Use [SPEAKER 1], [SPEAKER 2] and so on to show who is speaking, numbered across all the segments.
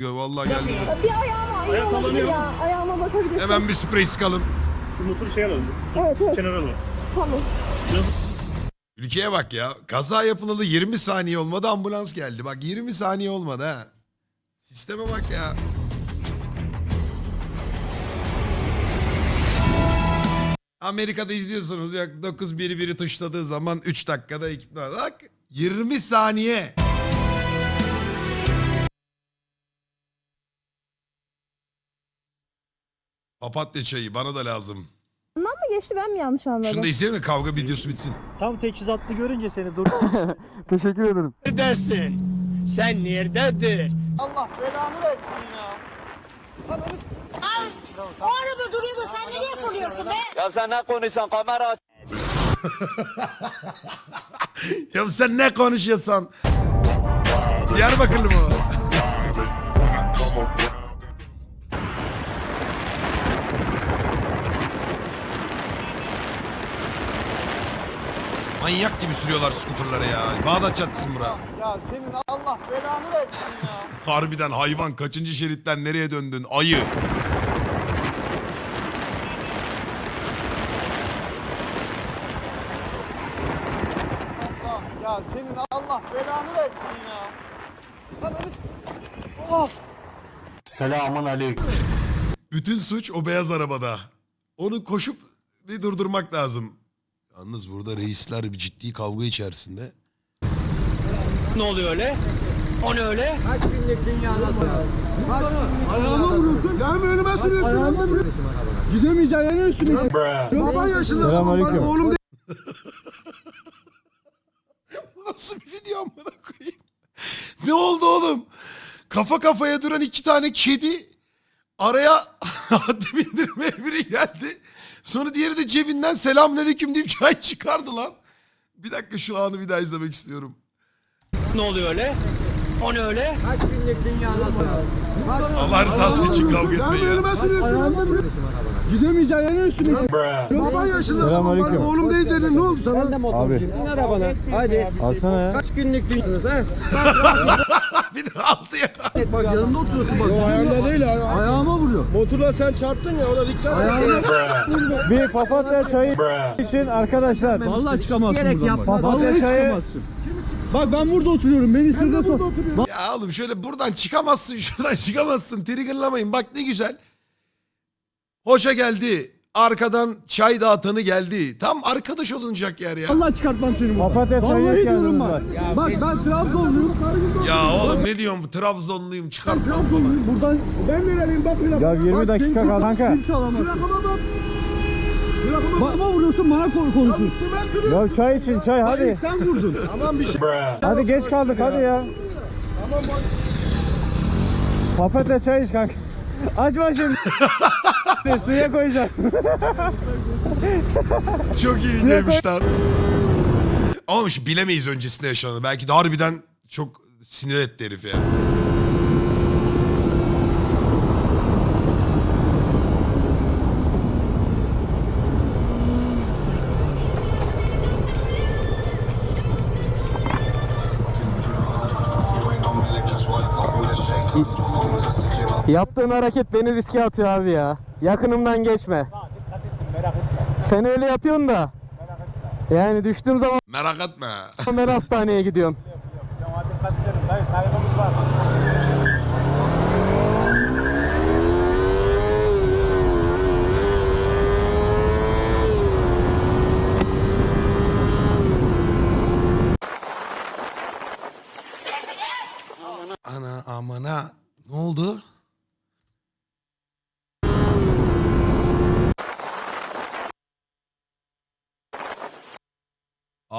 [SPEAKER 1] Vallahi geldi.
[SPEAKER 2] Bir ayağıma,
[SPEAKER 3] Ayağı
[SPEAKER 2] ayağıma
[SPEAKER 3] sallanıyor.
[SPEAKER 2] ya. Ayağıma bakabilirsin.
[SPEAKER 1] Hemen bir sprey sıkalım.
[SPEAKER 3] Şu motoru şey alalım.
[SPEAKER 2] Evet evet
[SPEAKER 3] Kenara alalım.
[SPEAKER 2] tamam.
[SPEAKER 1] Ülkeye bak ya. Kaza yapılalı 20 saniye olmadı ambulans geldi. Bak 20 saniye olmadı ha. Sisteme bak ya. Amerika'da izliyorsunuz. Yok 9 biri biri tuşladığı zaman 3 dakikada ekip Bak 20 saniye. Papatya çayı bana da lazım.
[SPEAKER 2] Ondan mı geçti ben mi yanlış anladım?
[SPEAKER 1] Şunu da izleyelim mi kavga videosu bitsin.
[SPEAKER 3] Tam teçhizatlı görünce seni dur.
[SPEAKER 4] Teşekkür ederim.
[SPEAKER 5] Neredesin? Sen nerededir?
[SPEAKER 6] Allah belanı versin ya. Ananı
[SPEAKER 7] O araba duruyor da sen nereye fırlıyorsun be?
[SPEAKER 5] Ya sen ne konuşsan kamera aç.
[SPEAKER 1] Ya sen ne konuşuyorsun? Diyarbakırlı mı? Manyak gibi sürüyorlar skuterları ya. Bağdat Caddesi mi bura?
[SPEAKER 6] Ya senin Allah belanı versin ya.
[SPEAKER 1] Harbiden hayvan kaçıncı şeritten nereye döndün? Ayı.
[SPEAKER 6] Allah ya senin Allah belanı versin ya. Ananı s- Oh.
[SPEAKER 4] Selamun aleyküm.
[SPEAKER 1] Bütün suç o beyaz arabada. Onu koşup bir durdurmak lazım. Yalnız burada reisler bir ciddi kavga içerisinde.
[SPEAKER 5] Ne oluyor öyle? O ne öyle?
[SPEAKER 6] Ayağıma vuruyorsun. Gelme önüme sürüyorsun. Ayağıma vuruyorsun. Gidemeyeceksin yani üstüme. Baban yaşında.
[SPEAKER 4] Selamünaleyküm.
[SPEAKER 6] Oğlum
[SPEAKER 1] Bu nasıl bir video amına koyayım? Ne oldu oğlum? Kafa kafaya duran iki tane kedi araya haddi bindirmeye biri geldi. Sonra diğeri de cebinden selamünaleyküm deyip çay çıkardı lan. Bir dakika şu anı bir daha izlemek istiyorum.
[SPEAKER 5] Ne oluyor öyle? O ne öyle?
[SPEAKER 1] Allah rızası için kavga etmeyin ya.
[SPEAKER 6] önüme sürüyorsun. Yani üstüme. Baban yaşında.
[SPEAKER 4] Selamünaleyküm.
[SPEAKER 6] Bak Oğlum diyeceğine ne oldu sana?
[SPEAKER 4] Abi
[SPEAKER 6] Bin arabana. Hadi.
[SPEAKER 4] alsana ya.
[SPEAKER 6] Kaç günlük değilsiniz ha?
[SPEAKER 1] bir de aldı ya.
[SPEAKER 6] Bak yanında oturuyorsun bak. Yok ayağımda değil Ayağıma vuruyor. Motorla sen çarptın ya ona dikkat et.
[SPEAKER 4] Bir papatya çayı için arkadaşlar.
[SPEAKER 6] Vallahi çıkamazsın buradan bak.
[SPEAKER 4] Papatya
[SPEAKER 6] Vallahi
[SPEAKER 4] çayı-
[SPEAKER 6] çıkamazsın. Bak ben burada oturuyorum. Beni sırda sor.
[SPEAKER 1] Ya oğlum şöyle buradan çıkamazsın şuradan çıkamazsın. Triggerlamayın bak ne güzel. Hoca geldi. Arkadan çay dağıtanı geldi. Tam arkadaş olunacak yer ya.
[SPEAKER 6] Allah çıkartmam seni buradan.
[SPEAKER 4] Papatya çayı
[SPEAKER 6] Vallahi diyorum bak. Bak ben Trabzonluyum.
[SPEAKER 1] Ya oğlum ne diyorsun bu Trabzonluyum çıkartma.
[SPEAKER 6] Trabzonluyum. Buradan ben nereliyim bak bir
[SPEAKER 4] Ya 20 dakika kaldı kanka.
[SPEAKER 6] Kimse alamaz. Bana vuruyorsun bana ko- konuşuyorsun.
[SPEAKER 4] Ya çay için çay
[SPEAKER 6] Hayır
[SPEAKER 4] hadi.
[SPEAKER 6] sen vurdun. Aman bir şey.
[SPEAKER 4] Hadi geç kaldık hadi ya. Papatya çay iç kanka. Açma şimdi. Suya koyacağım.
[SPEAKER 1] Çok iyi videoymuş lan. Ama bilemeyiz öncesinde yaşananı. Belki de harbiden çok sinir etti herif ya.
[SPEAKER 4] Yaptığın hareket beni riske atıyor abi ya. Yakınımdan geçme. Sen öyle yapıyorsun da. Yani düştüğüm zaman
[SPEAKER 1] Merak etme.
[SPEAKER 4] ben hastaneye gidiyorum.
[SPEAKER 1] Ana amana. Ne oldu?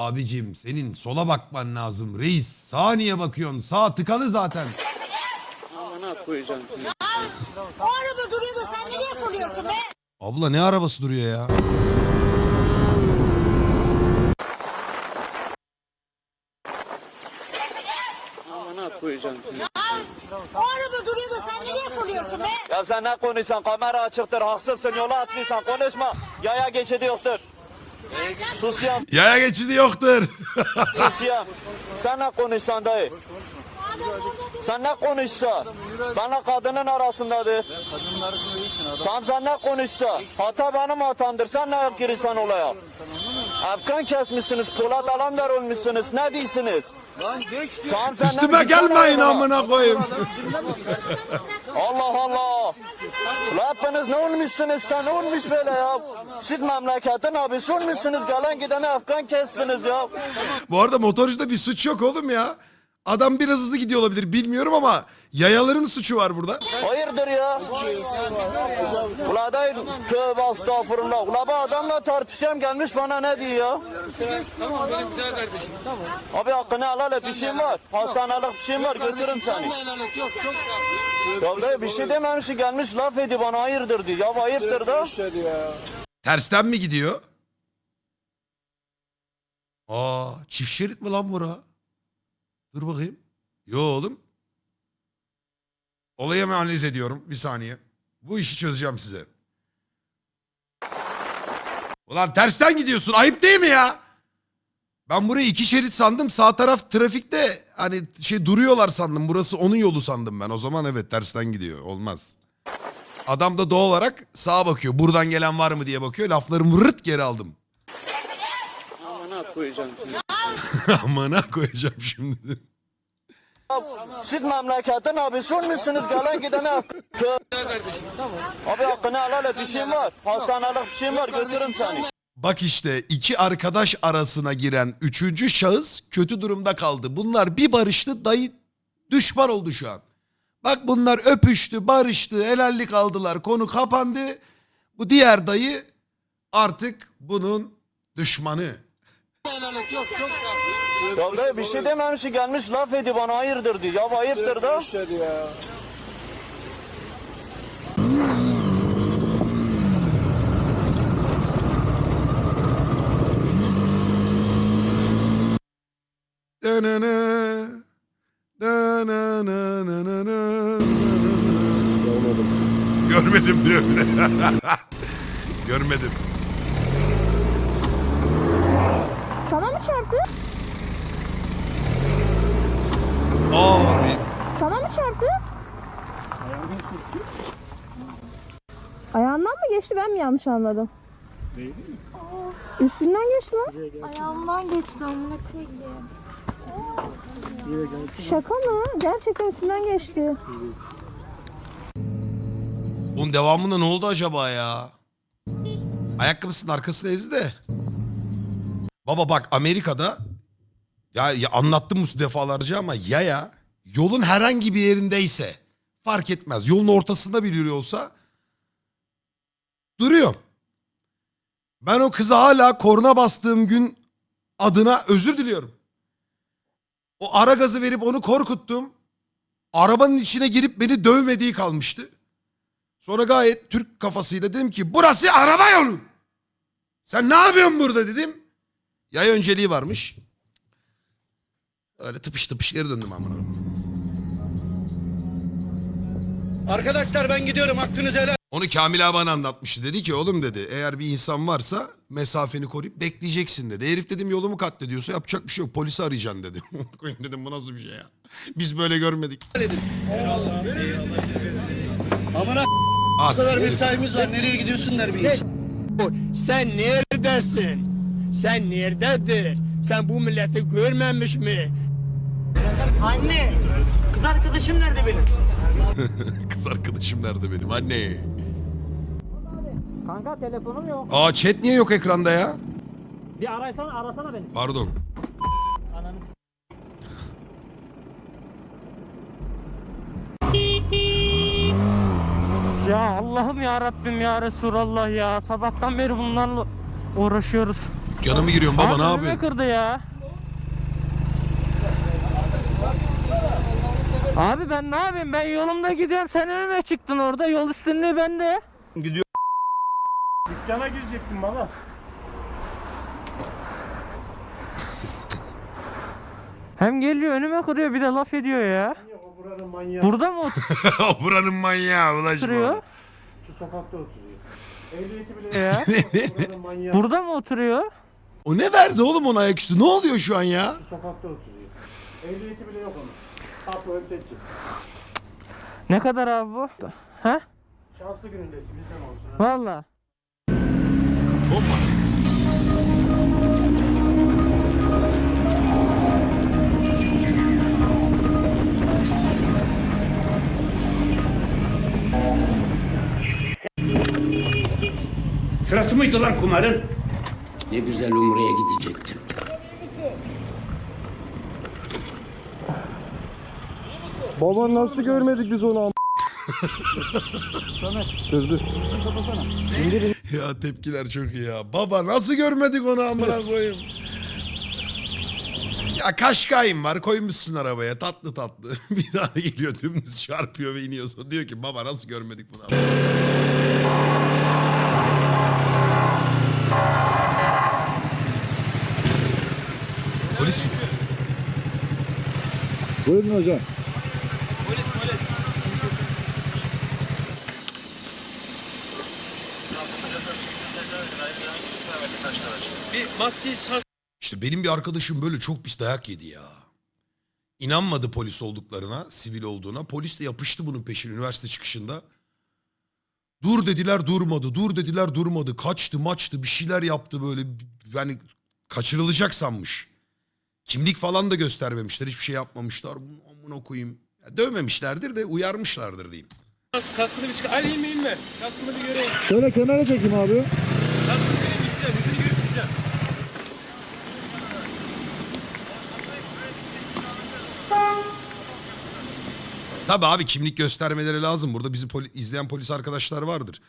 [SPEAKER 1] Abicim senin sola bakman lazım reis. Sağa niye bakıyorsun? Sağ tıkalı zaten.
[SPEAKER 7] O araba duruyor da sen nereye fırlıyorsun be?
[SPEAKER 1] Abla ne arabası duruyor ya?
[SPEAKER 7] O araba duruyor da sen nereye fırlıyorsun be?
[SPEAKER 5] Ya sen ne konuşsan kamera açıktır. Haksızsın yola atlıysan konuşma. Yaya geçidi yoktur. Sus ya
[SPEAKER 1] Yaya geçidi yoktur.
[SPEAKER 5] sus ya. Sen ne konuşsan dayı. Sen ne konuşsa? Benle kadının arasındadır. Kadının arasında değilsin adam. Tamam sen ne konuşsa? Hata benim hatamdır. Sen ne yap girirsen olaya? Afgan kesmişsiniz, Polat Alemdar olmuşsunuz. Ne değilsiniz? Tamam, sen ne
[SPEAKER 1] Üstüme
[SPEAKER 5] bilirsen
[SPEAKER 1] gelmeyin amına koyayım.
[SPEAKER 5] Allah Allah. Hepiniz ne olmuşsunuz sen ne olmuş böyle ya? Siz memleketin abisi olmuşsunuz gelen gidene Afgan kestiniz ya.
[SPEAKER 1] Bu arada motorcuda bir suç yok oğlum ya. Adam biraz hızlı gidiyor olabilir bilmiyorum ama yayaların suçu var burada.
[SPEAKER 5] Hayırdır ya? Ula değil tövbe estağfurullah. Ula bu adamla tartışacağım gelmiş bana ne diyor ya?
[SPEAKER 8] Tamam benim güzel kardeşim tamam.
[SPEAKER 5] Abi hakkını helal et bir şeyim var. Hastanelik bir şeyim var götürürüm seni.
[SPEAKER 8] Çok çok sağ.
[SPEAKER 5] Ya bir şey dememiş gelmiş laf ediyor bana hayırdır diyor. Ya ayıptır da.
[SPEAKER 1] Tersten mi gidiyor? Aa çift şerit mi lan bura? Dur bakayım. Yo oğlum. Olayı hemen analiz ediyorum. Bir saniye. Bu işi çözeceğim size. Ulan tersten gidiyorsun. Ayıp değil mi ya? Ben burayı iki şerit sandım. Sağ taraf trafikte hani şey duruyorlar sandım. Burası onun yolu sandım ben. O zaman evet tersten gidiyor. Olmaz. Adam da doğal olarak sağa bakıyor. Buradan gelen var mı diye bakıyor. Laflarımı vırt geri aldım. Amına koyacağım şimdi.
[SPEAKER 5] Siz memleketin abisi olmuşsunuz gelen gidene Afgan.
[SPEAKER 8] kardeşim tamam.
[SPEAKER 5] Abi hakkını helal et bir şeyim var. Hastanelik bir şeyim var götürürüm seni.
[SPEAKER 1] Bak işte iki arkadaş arasına giren üçüncü şahıs kötü durumda kaldı. Bunlar bir barıştı dayı düşman oldu şu an. Bak bunlar öpüştü, barıştı, helallik aldılar. Konu kapandı. Bu diğer dayı artık bunun düşmanı.
[SPEAKER 5] Ya dayı bir şey dememiş gelmiş laf ediyor bana hayırdır diyor. Ya ayıptır da.
[SPEAKER 1] Görmedim diyor. Görmedim.
[SPEAKER 2] Sana mı çarptı?
[SPEAKER 1] Abi.
[SPEAKER 2] Sana mı çarptı? Ayağından mı geçti ben mi yanlış anladım? Üstünden geçti lan.
[SPEAKER 7] Ayağımdan geçti amına koyayım.
[SPEAKER 2] Şaka mı? Gerçekten üstünden geçti.
[SPEAKER 1] Bunun devamında ne oldu acaba ya? Ayakkabısının arkasını ezdi de. Baba bak Amerika'da ya, ya anlattım bu defalarca ama ya ya yolun herhangi bir yerindeyse fark etmez. Yolun ortasında bir yürüyor olsa duruyor. Ben o kıza hala korna bastığım gün adına özür diliyorum. O ara gazı verip onu korkuttum. Arabanın içine girip beni dövmediği kalmıştı. Sonra gayet Türk kafasıyla dedim ki burası araba yolu. Sen ne yapıyorsun burada dedim. Yay önceliği varmış. Öyle tıpış tıpış geri döndüm amına.
[SPEAKER 6] Arkadaşlar ben gidiyorum hakkınızı helal.
[SPEAKER 1] Onu Kamil abi bana anlatmıştı. Dedi ki oğlum dedi eğer bir insan varsa mesafeni koruyup bekleyeceksin dedi. Herif dedim yolumu katlediyorsa yapacak bir şey yok. Polisi arayacaksın dedi. Koyayım dedim bu nasıl bir şey ya. Biz böyle görmedik.
[SPEAKER 6] Amına bu kadar
[SPEAKER 1] siktir.
[SPEAKER 6] mesaimiz var. Nereye gidiyorsun der bir insan.
[SPEAKER 9] Sen neredesin? Sen nerededir? Sen bu milleti görmemiş mi?
[SPEAKER 8] Anne. Kız arkadaşım nerede benim?
[SPEAKER 1] Kız arkadaşım nerede benim anne.
[SPEAKER 3] Kanka telefonum yok.
[SPEAKER 1] Aa chat niye yok ekranda ya?
[SPEAKER 3] Bir arasana arasana beni.
[SPEAKER 1] Pardon.
[SPEAKER 3] Ananı
[SPEAKER 4] Ya Allah'ım ya Rabbim ya Resulallah ya. Sabahtan beri bunlarla uğraşıyoruz.
[SPEAKER 1] Canımı giriyorum baba
[SPEAKER 4] Abi
[SPEAKER 1] ne yapıyorsun?
[SPEAKER 4] kırdı ya. Abi ben ne yapayım? Ben yolumda gidiyorum. Sen önüme çıktın orada. Yol üstünlüğü bende.
[SPEAKER 3] Dükkana girecektim baba.
[SPEAKER 4] Hem geliyor önüme kırıyor bir de laf ediyor ya.
[SPEAKER 3] O buranın manyağı.
[SPEAKER 4] Burada mı
[SPEAKER 1] O Buranın manyağı ulaşma.
[SPEAKER 4] oturuyor?
[SPEAKER 3] Şu sokakta oturuyor. Ehliyeti bile
[SPEAKER 4] Ya.
[SPEAKER 3] yok. Buranın manyağı.
[SPEAKER 4] Burada mı oturuyor?
[SPEAKER 1] O ne verdi oğlum ona ayaküstü? Ne oluyor şu an ya?
[SPEAKER 3] Şu sokakta oturuyor. Ehliyeti bile yok onun. Kapı ön tekçi.
[SPEAKER 4] Ne kadar abi bu? Ha?
[SPEAKER 3] Şanslı günündesin bizden olsun.
[SPEAKER 4] Valla.
[SPEAKER 1] Hoppa.
[SPEAKER 10] Sırası mıydı lan kumarın? Ne güzel Umre'ye gidecektim.
[SPEAKER 6] Baba nasıl görmedik biz onu am-.
[SPEAKER 1] Ya tepkiler çok iyi ya. Baba nasıl görmedik onu amına koyayım. Ya Kaşkay'ım var koymuşsun arabaya tatlı tatlı. bir tane geliyor dümdüz çarpıyor ve iniyorsun. Diyor ki baba nasıl görmedik bunu amına koyayım?" Polis mi?
[SPEAKER 6] Buyurun hocam.
[SPEAKER 8] Polis polis. Bir maskeyi şart
[SPEAKER 1] İşte benim bir arkadaşım böyle çok pis dayak yedi ya. İnanmadı polis olduklarına, sivil olduğuna. Polis de yapıştı bunun peşine üniversite çıkışında. Dur dediler durmadı, dur dediler durmadı. Kaçtı maçtı bir şeyler yaptı böyle. Yani kaçırılacak sanmış. Kimlik falan da göstermemişler, hiçbir şey yapmamışlar. Bunu amına koyayım. Ya dövmemişlerdir de uyarmışlardır diyeyim.
[SPEAKER 8] kaskını bir çıkar. Ali inme inme. Kaskını bir göreyim.
[SPEAKER 6] Şöyle kenara çekeyim abi.
[SPEAKER 8] Kaskını bir gideceğim. Yüzünü görüp gideceğim.
[SPEAKER 1] Tabii abi kimlik göstermeleri lazım. Burada bizi poli- izleyen polis arkadaşlar vardır.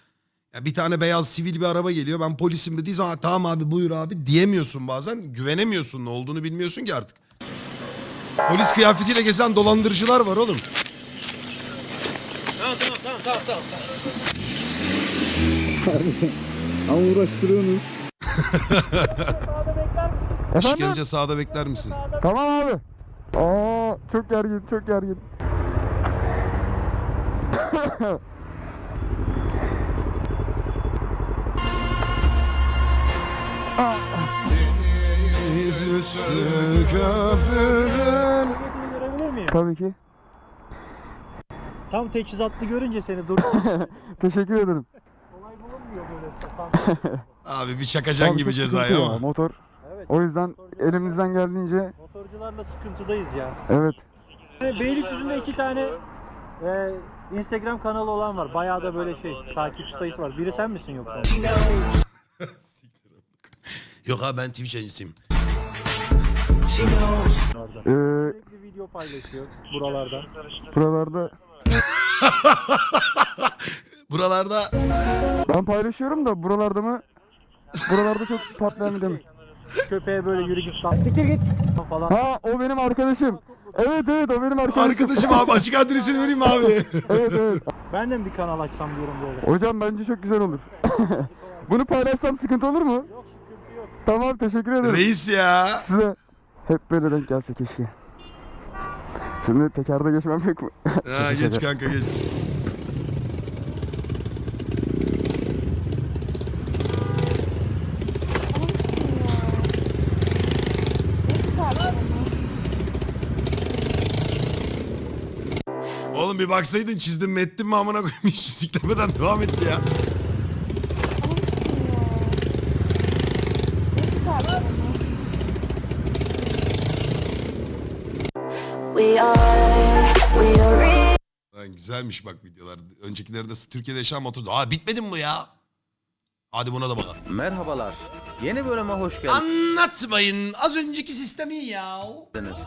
[SPEAKER 1] Ya bir tane beyaz sivil bir araba geliyor. Ben polisim dediği zaman "Ha, tamam abi buyur abi diyemiyorsun bazen. Güvenemiyorsun ne olduğunu bilmiyorsun ki artık. Polis kıyafetiyle gezen dolandırıcılar var oğlum.
[SPEAKER 8] Tamam tamam tamam tamam tamam.
[SPEAKER 6] Ama uğraştırıyorsunuz.
[SPEAKER 1] İş
[SPEAKER 4] Efendim?
[SPEAKER 1] gelince sağda bekler misin?
[SPEAKER 4] Tamam abi. Aa çok gergin çok gergin.
[SPEAKER 1] Deniz üstü
[SPEAKER 3] miyim?
[SPEAKER 4] Tabii ki.
[SPEAKER 3] Tam teçhizatlı görünce seni dur.
[SPEAKER 4] Teşekkür ederim.
[SPEAKER 3] Kolay bulunmuyor böyle.
[SPEAKER 1] Abi bir çakacan
[SPEAKER 4] Abi
[SPEAKER 1] gibi cezayı ama.
[SPEAKER 4] Motor.
[SPEAKER 3] Evet.
[SPEAKER 4] O yüzden elimizden geldiğince
[SPEAKER 3] Motorcularla sıkıntıdayız ya.
[SPEAKER 4] evet.
[SPEAKER 3] Beylikdüzü'nde iki tane e, Instagram kanalı olan var. Bayağı da böyle şey takipçi sayısı var. Biri sen misin yoksa?
[SPEAKER 1] Yok abi ben Twitch yayıncısıyım.
[SPEAKER 4] Ee,
[SPEAKER 3] Sürekli video paylaşıyor buralardan.
[SPEAKER 4] buralarda
[SPEAKER 1] Buralarda
[SPEAKER 4] ben paylaşıyorum da buralarda mı? Buralarda çok patlayan bir demir.
[SPEAKER 3] Köpeğe böyle yürü git lan. Siktir git. Falan.
[SPEAKER 4] Ha o benim arkadaşım. Evet evet o benim arkadaşım.
[SPEAKER 1] arkadaşım abi açık adresini vereyim mi abi.
[SPEAKER 4] Evet evet.
[SPEAKER 3] Ben de mi bir kanal açsam diyorum böyle.
[SPEAKER 4] Hocam bence çok güzel olur. Bunu paylaşsam sıkıntı olur mu?
[SPEAKER 3] Yok yok.
[SPEAKER 4] Tamam teşekkür ederim.
[SPEAKER 1] Reis ya.
[SPEAKER 4] Size hep böyle denk gelse keşke. Şimdi tekerde geçmem pek mi?
[SPEAKER 1] Ha, geç kanka geç. Oğlum bir baksaydın çizdim mi ettim mi amına koyayım hiç siklemeden devam etti ya. Güzelmiş bak videolar. Öncekileri de Türkiye'de yaşayan motor. Aa bitmedi mi bu ya? Hadi buna da bakalım.
[SPEAKER 11] Merhabalar. Yeni bölüme hoş
[SPEAKER 1] Anlatmayın. Az önceki sistemi ya.
[SPEAKER 11] geldiniz.